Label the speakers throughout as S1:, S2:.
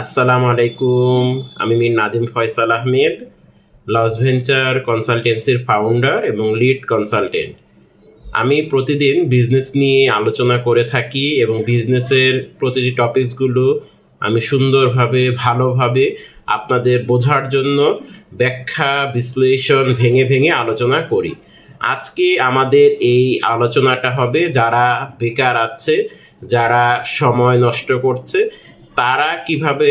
S1: আসসালামু আলাইকুম, আমি মির নাদিম ফয়সাল আহমেদ লস ভেঞ্চার কনসালটেন্সির ফাউন্ডার এবং লিড কনসালটেন্ট আমি প্রতিদিন বিজনেস নিয়ে আলোচনা করে থাকি এবং বিজনেসের প্রতিটি টপিকসগুলো আমি সুন্দরভাবে, ভালোভাবে আপনাদের বোঝার জন্য ব্যাখ্যা, বিশ্লেষণ ভেঙে ভেঙে আলোচনা করি। আজকে আমাদের এই আলোচনাটা হবে যারা বেকার আছে, যারা সময় নষ্ট করছে তারা কীভাবে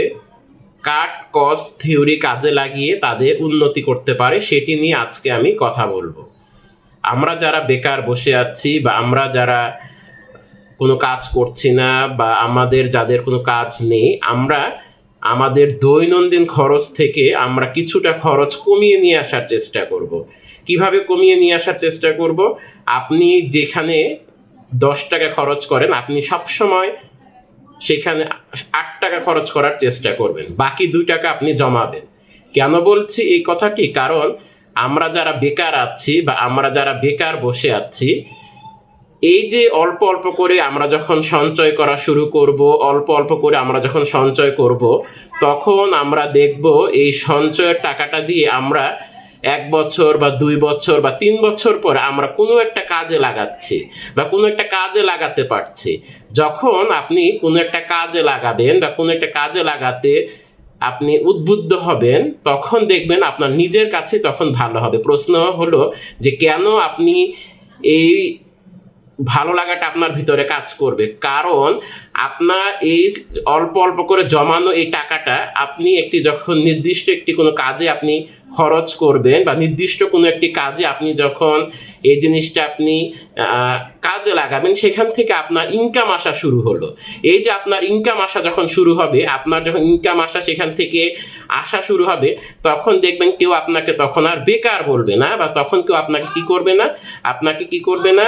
S1: কাট কস্ট থিওরি কাজে লাগিয়ে তাদের উন্নতি করতে পারে সেটি নিয়ে আজকে আমি কথা বলব আমরা যারা বেকার বসে আছি বা আমরা যারা কোনো কাজ করছি না বা আমাদের যাদের কোনো কাজ নেই, আমরা আমাদের দৈনন্দিন খরচ থেকে আমরা কিছুটা খরচ কমিয়ে নিয়ে আসার চেষ্টা করব। কীভাবে কমিয়ে নিয়ে আসার চেষ্টা করব আপনি যেখানে দশ টাকা খরচ করেন, আপনি সবসময় সেখানে আট টাকা খরচ করার চেষ্টা করবেন। বাকি দুই টাকা আপনি জমাবেন। কেন বলছি এই কথাটি? কারণ আমরা যারা বেকার আছি বা আমরা যারা বেকার বসে আছি, এই যে অল্প অল্প করে আমরা যখন সঞ্চয় করা শুরু করব, অল্প অল্প করে আমরা যখন সঞ্চয় করব, তখন আমরা দেখব এই সঞ্চয়ের টাকাটা দিয়ে আমরা এক বছর বা দুই বছর বা তিন বছর পর আমরা কোনো একটা কাজে লাগাচ্ছি বা কোনো একটা কাজে লাগাতে পারছি। যখন আপনি কোনো একটা কাজে লাগাবেন বা কোনো একটা কাজে লাগাতে আপনি উদ্বুদ্ধ হবেন, তখন দেখবেন আপনার নিজের কাছে তখন ভালো হবে। প্রশ্ন হলো যে কেন আপনি এই ভালো লাগাটা আপনার ভিতরে কাজ করবে? কারণ আপনার এই অল্প অল্প করে জমানো এই টাকাটা আপনি একটি যখন নির্দিষ্ট একটি কোনো কাজে আপনি খরচ করবেন বা নির্দিষ্ট কোনো একটি কাজে আপনি যখন এই জিনিসটা আপনি কাজে লাগাবেন, সেখান থেকে আপনার ইনকাম আসা শুরু হলো। এই যে আপনার ইনকাম আসা যখন শুরু হবে, আপনার যখন ইনকাম আসা সেখান থেকে আসা শুরু হবে, তখন দেখবেন কেউ আপনাকে তখন আর বেকার বলবে না বা তখন কেউ আপনাকে কি করবে না, আপনাকে কি করবে না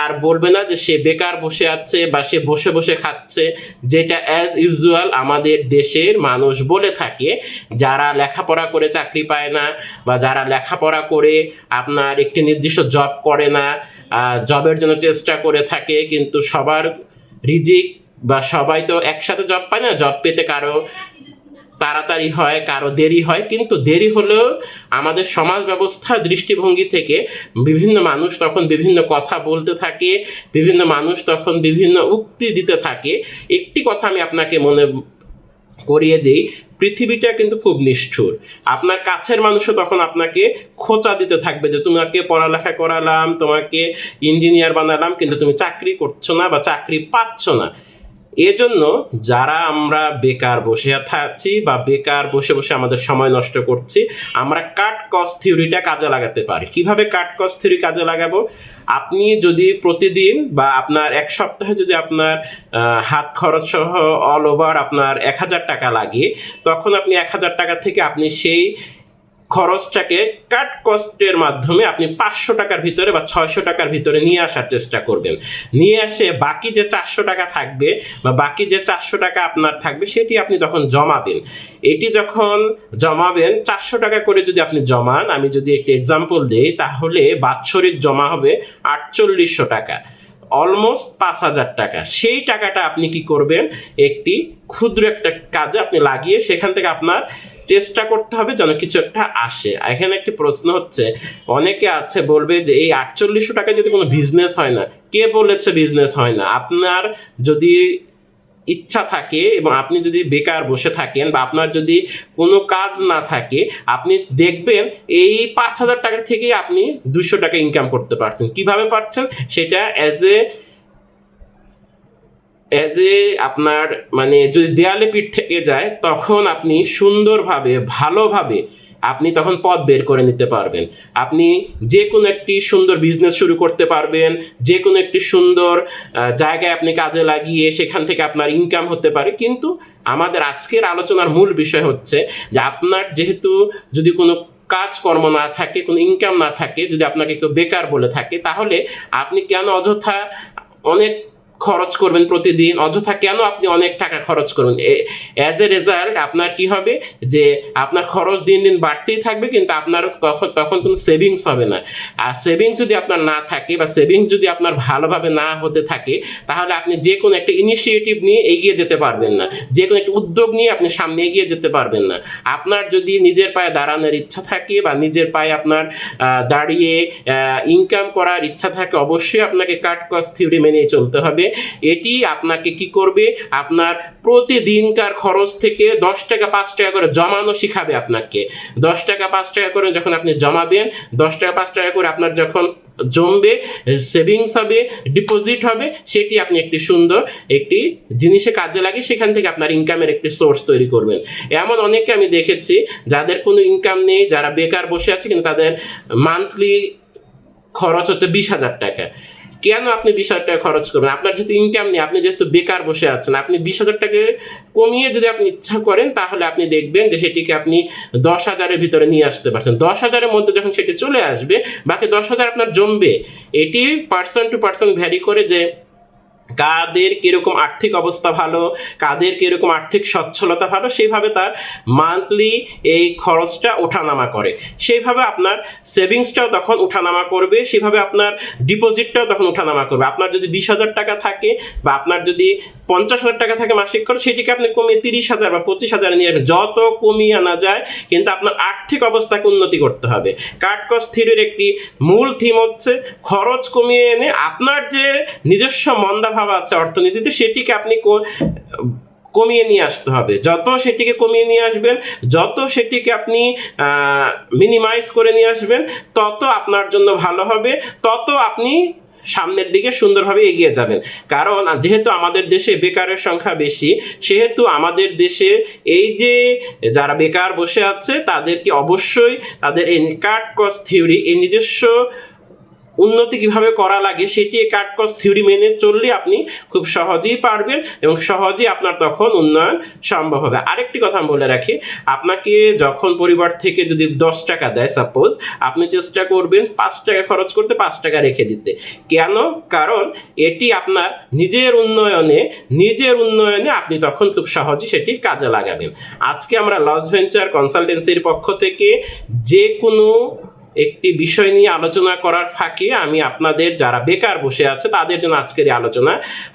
S1: আর বলবে না যে সে বেকার বসে আছে বা সে বসে বসে খাচ্ছে, যেটা অ্যাজ ইউজুয়াল আমাদের দেশের মানুষ বলে থাকে, যারা লেখাপড়া করে চাকরি পায় না বা যারা লেখাপড়া করে আপনার একটি নির্দিষ্ট জব করে না জবের জন্য চেষ্টা করে থাকে, কিন্তু সবার রিজিক বা সবাই তো একসাথে জব পায় না জব পেতে কারও তাড়াতাড়ি হয়, কারও দেরি হয়, কিন্তু দেরি হলেও আমাদের সমাজ ব্যবস্থা দৃষ্টিভঙ্গি থেকে বিভিন্ন মানুষ তখন বিভিন্ন কথা বলতে থাকে, বিভিন্ন মানুষ তখন বিভিন্ন উক্তি দিতে থাকে। একটি কথা আমি আপনাকে মনে করিয়ে দিই, পৃথিবীটা কিন্তু খুব নিষ্ঠুর। আপনার কাছের মানুষও তখন আপনাকে খোঁচা দিতে থাকবে যে, তোমাকে পড়ালেখা করালাম, তোমাকে ইঞ্জিনিয়ার বানালাম, কিন্তু তুমি চাকরি করছ না বা চাকরি পাচ্ছ না। এজন্য যারা আমরা বেকার বসে থাকছি বা বেকার বসে বসে আমাদের সময় নষ্ট করছি, আমরা কাট কস্ট থিওরিটা কাজে লাগাতে পারি। কীভাবে কাট কস থিওরি কাজে লাগাবো? আপনি যদি প্রতিদিন বা আপনার এক সপ্তাহে যদি আপনার হাত খরচ সহ অল ওভার আপনার এক হাজার টাকা লাগে তখন আপনি এক হাজার টাকা থেকে আপনি সেই খরচটাকে কাট কস্টের মাধ্যমে আপনি পাঁচশো টাকার ভিতরে বা ছয়শো টাকার ভিতরে নিয়ে আসার চেষ্টা করবেন। নিয়ে আসে বাকি যে চারশো টাকা থাকবে বা বাকি যে চারশো টাকা আপনার থাকবে, সেটি আপনি তখন জমাবেন। এটি যখন জমাবেন, চারশো টাকা করে যদি আপনি জমান, আমি যদি একটি এক্সাম্পল দিই, তাহলে বাৎসরিক জমা হবে আটচল্লিশশো টাকা। অলমোস্ট পাঁচ হাজার টাকা। সেই টাকাটা আপনি কি করবেন? একটি ক্ষুদ্র একটা কাজে আপনি লাগিয়ে সেখান থেকে আপনার চেষ্টা করতে হবে যেন কিছু একটা আসে। এখানে একটি প্রশ্ন হচ্ছে, অনেকে আছে বলবে যে এই আটচল্লিশশো টাকা যদি কোনো বিজনেস হয় না, কে বলেছে বিজনেস হয় না? আপনার যদি ইচ্ছা থাকে এবং আপনি যদি বেকার বসে থাকেন বা আপনার যদি কোনো কাজ না থাকে, আপনি দেখবেন এই পাঁচ হাজার টাকা থেকেই আপনি দুশো টাকা ইনকাম করতে পারছেন। কীভাবে পারছেন? সেটা অ্যাজ এ অ্যাজ এ আপনার মানে যদি দেয়ালে পিঠ থেকে যায়, তখন আপনি সুন্দরভাবে, ভালোভাবে আপনি তখন পথ বের করে নিতে পারবেন। আপনি যে কোনো একটি সুন্দর বিজনেস শুরু করতে পারবেন যে কোনো একটি সুন্দর জায়গায় আপনি কাজে লাগিয়ে সেখান থেকে আপনার ইনকাম হতে পারে। কিন্তু আমাদের আজকের আলোচনার মূল বিষয় হচ্ছে যে আপনার যেহেতু যদি কোনো কাজকর্ম না থাকে, কোনো ইনকাম না থাকে, যদি আপনাকে কেউ বেকার বলে থাকে, তাহলে আপনি কেন অযথা অনেক খরচ করবেন প্রতিদিন, অযথা কেন আপনি অনেক টাকা খরচ করবেন? অ্যাজ এ রেজাল্ট আপনার কি হবে? যে আপনার খরচ দিন দিন বাড়তেই থাকবে, কিন্তু আপনার তখন তখন কোনো সেভিংস হবে না। আর সেভিংস যদি আপনার না থাকে বা সেভিংস যদি আপনার ভালোভাবে না হতে থাকে, তাহলে আপনি যে কোনো একটা ইনিশিয়েটিভ নিয়ে এগিয়ে যেতে পারবেন না। যে কোনো একটা উদ্যোগ নিয়ে আপনি সামনে এগিয়ে যেতে পারবেন না। আপনার যদি নিজের পায়ে দাঁড়ানোর ইচ্ছা থাকে বা নিজের পায়ে আপনার দাঁড়িয়ে ইনকাম করার ইচ্ছা থাকে, অবশ্যই আপনাকে কাট কস্ট থিওরি মেনে চলতে হবে। এটি আপনাকে কি করবে? আপনার প্রতিদিনকার খরচ থেকে দশ টাকা, পাঁচ টাকা করে জমানো শিখাবে আপনাকে। দশ টাকা, পাঁচ টাকা করে যখন আপনি জমাবেন, দশ টাকা, পাঁচ টাকা করে আপনার যখন জমবে সেভিংস হবে ডিপোজিট হবে, সেটি আপনি একটি সুন্দর একটি জিনিসে কাজে লাগে সেখান থেকে আপনার ইনকামের একটি সোর্স তৈরি করবেন। এমন অনেকে আমি দেখেছি যাদের কোনো ইনকাম নেই, যারা বেকার বসে আছে, কিন্তু তাদের মান্থলি খরচ হচ্ছে বিশ হাজার টাকা। কেন আপনি বিশ হাজার টাকা খরচ করবেন? আপনার যেহেতু ইনকাম নেই, আপনি যেহেতু বেকার বসে আছেন, আপনি বিশ হাজার টাকা কমিয়ে যদি আপনি ইচ্ছা করেন, তাহলে আপনি দেখবেন যে সেটিকে আপনি দশ হাজারের ভিতরে নিয়ে আসতে পারছেন। দশ হাজারের মধ্যে যখন সেটি চলে আসবে, বাকি দশ হাজার আপনার জমবে, এটি পার্সন টু পার্সন ভ্যারি করে যে কাদের কীরকম আর্থিক অবস্থা ভালো, কাদের কীরকম আর্থিক সচ্ছলতা ভালো, সেইভাবে তার মান্থলি এই খরচটা ওঠানামা করে। সেইভাবে আপনার সেভিংসটাও তখন ওঠানামা করবে সেভাবে আপনার ডিপোজিটটাও তখন ওঠানামা করবে। আপনার যদি বিশ হাজার টাকা থাকে বা আপনার যদি পঞ্চাশ হাজার টাকা থাকে মাসিক খরচ সেটিকে আপনি কমিয়ে তিরিশ হাজার বা পঁচিশ হাজার নিয়ে যত কমিয়ে আনা যায়, কিন্তু আপনার আর্থিক অবস্থাকে উন্নতি করতে হবে। কাট কস্ট থিওরির একটি মূল থিম হচ্ছে খরচ কমিয়ে এনে আপনার যে নিজস্ব মন্দাভাব আছে অর্থনীতিতে, সেটিকে আপনি কমিয়ে নিয়ে আসতে হবে। যত সেটিকে কমিয়ে নিয়ে আসবেন, যত সেটিকে আপনি মিনিমাইজ করে নিয়ে আসবেন, তত আপনার জন্য ভালো হবে, তত আপনি সামনের দিকে সুন্দরভাবে এগিয়ে যাবেন। কারণ যেহেতু আমাদের দেশে বেকারের সংখ্যা বেশি, সেহেতু আমাদের দেশে এই যে যারা বেকার বসে আছে, তাদেরকে অবশ্যই তাদের এই কাট কস্ট থিওরি এই নিজস্ব উন্নতি কীভাবে করা লাগে সেটি কাট কস্ট থিওরি মেনে চললে আপনি খুব সহজেই পারবেন এবং সহজেই আপনার তখন উন্নয়ন সম্ভব হবে। আরেকটি কথা আমি বলে রাখি, আপনাকে যখন পরিবার থেকে যদি দশ টাকা দেয় সাপোজ আপনি চেষ্টা করবেন পাঁচ টাকা খরচ করতে পাঁচ টাকা রেখে দিতে। কেন? কারণ এটি আপনার নিজের উন্নয়নে নিজের উন্নয়নে আপনি তখন খুব সহজেই সেটি কাজে লাগাবেন। আজকে আমরা লস ভেঞ্চার কনসালটেন্সির পক্ষ থেকে যে কোনো একটি বিষয় নিয়ে আলোচনা করার ফাঁকে আমি আপনাদের যারা বেকার বসে আছে, তাদের জন্য আজকের আলোচনা।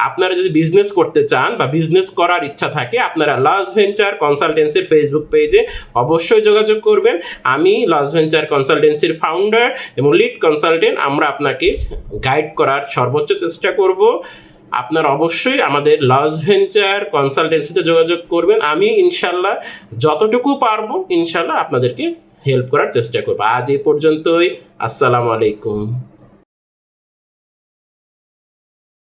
S1: আপনারা যদি বিজনেস করতে চান বা বিজনেস করার ইচ্ছা থাকে, আপনারা লস ভেঞ্চার কনসালটেন্সির ফেসবুক পেজে অবশ্যই যোগাযোগ করবেন। আমি লস ভেঞ্চার কনসালটেন্সির ফাউন্ডার এবং লিড কনসালটেন্ট আমরা আপনাকে গাইড করার সর্বোচ্চ চেষ্টা করব। আপনার অবশ্যই আমাদের লস ভেঞ্চার কনসালটেন্সিতে যোগাযোগ করবেন। আমি ইনশাল্লাহ যতটুকু পারব, ইনশাল্লাহ আপনাদেরকে হেল্প করার চেষ্টা করব। আজ এই পর্যন্তই। আসসালামু আলাইকুম।